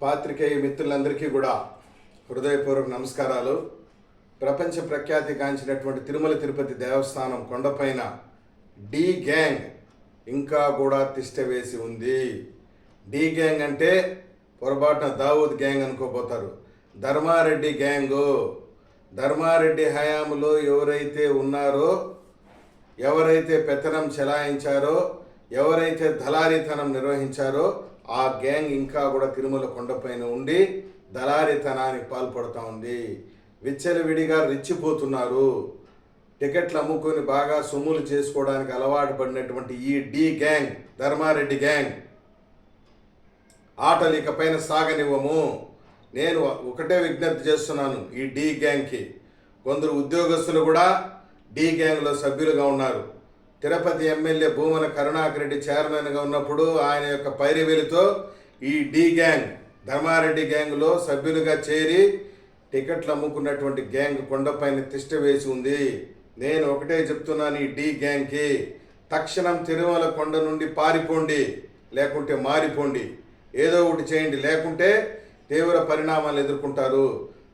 పాత్రికేయ మిత్రులందరికీ కూడా హృదయపూర్వక నమస్కారాలు. ప్రపంచ ప్రఖ్యాతి గాంచినటువంటి తిరుమల తిరుపతి దేవస్థానం కొండపైన డీ గ్యాంగ్ ఇంకా కూడా తిష్ట వేసి ఉంది. డీ గ్యాంగ్ అంటే పొరపాటున దావూద్ గ్యాంగ్ అనుకోపోతారు ధర్మారెడ్డి గ్యాంగు. ధర్మారెడ్డి హయాంలో ఎవరైతే ఉన్నారో ఎవరైతే పెత్తనం చెలాయించారో ఎవరైతే దళారీతనం నిర్వహించారో ఆ గ్యాంగ్ ఇంకా కూడా తిరుమల కొండపైన ఉండి దళారితనానికి పాల్పడుతూ ఉంది. విచ్చలవిడిగా రెచ్చిపోతున్నారు. టికెట్లు అమ్ముకొని బాగా సొమ్ములు చేసుకోవడానికి అలవాటు పడినటువంటి ఈ డి గ్యాంగ్ ధర్మారెడ్డి గ్యాంగ్. ఆటలు ఇకపైన సాగనివ్వము. నేను ఒకటే విజ్ఞప్తి చేస్తున్నాను ఈ డి గ్యాంగ్కి. కొందరు ఉద్యోగస్తులు కూడా డి గ్యాంగ్లో సభ్యులుగా ఉన్నారు. తిరుపతి ఎమ్మెల్యే భూమన కరుణాకర్ రెడ్డి చైర్మన్గా ఉన్నప్పుడు ఆయన యొక్క పైరవీలతో ఈ డి గ్యాంగ్ ధర్మారెడ్డి గ్యాంగ్లో సభ్యులుగా చేరి టికెట్లు అమ్ముకున్నటువంటి గ్యాంగ్ కొండపైన తిష్ట వేసి ఉంది. నేను ఒకటే చెప్తున్నాను ఈ డి గ్యాంగ్కి తక్షణం తిరుమల కొండ నుండి పారిపోండి లేకుంటే మారిపోండి. ఏదో ఒకటి చేయండి లేకుంటే తీవ్ర పరిణామాలు ఎదుర్కొంటారు.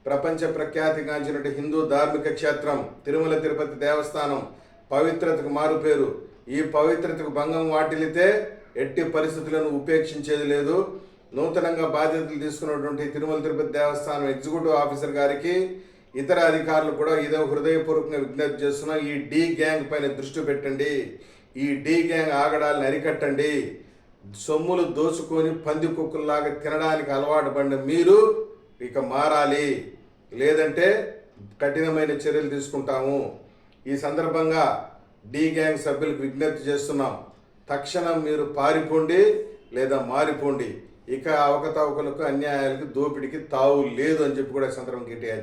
ప్రపంచ ప్రఖ్యాతిగాంచినటువంటి హిందూ ధార్మిక క్షేత్రం తిరుమల తిరుపతి దేవస్థానం పవిత్రతకు మారుపేరు ఈ పవిత్రతకు భంగం వాటిల్లితే ఎట్టి పరిస్థితులను ఉపేక్షించేది లేదు. నూతనంగా బాధ్యతలు తీసుకున్నటువంటి తిరుమల తిరుపతి దేవస్థానం ఎగ్జిక్యూటివ్ ఆఫీసర్ గారికి ఇతర అధికారులు కూడా ఇదో హృదయపూర్వకంగా విజ్ఞప్తి చేస్తున్నా ఈ డీ గ్యాంగ్ పైన దృష్టి పెట్టండి. ఈ డీ గ్యాంగ్ ఆగడాలను అరికట్టండి. సొమ్ములు దోచుకొని పంది కుక్కల్లాగా తినడానికి అలవాటు పడిన మీరు ఇక మారాలి. లేదంటే కఠినమైన చర్యలు తీసుకుంటాము. ఈ సందర్భంగా డి గ్యాంగ్ సభ్యులకు విజ్ఞప్తి చేస్తున్నాం. తక్షణం మీరు పారిపోండి లేదా మారిపోండి. ఇక అవకతవకలకు అన్యాయాలకు దోపిడికి తావు లేదు అని చెప్పి కూడా ఈ సందర్భంగా గట్టిగా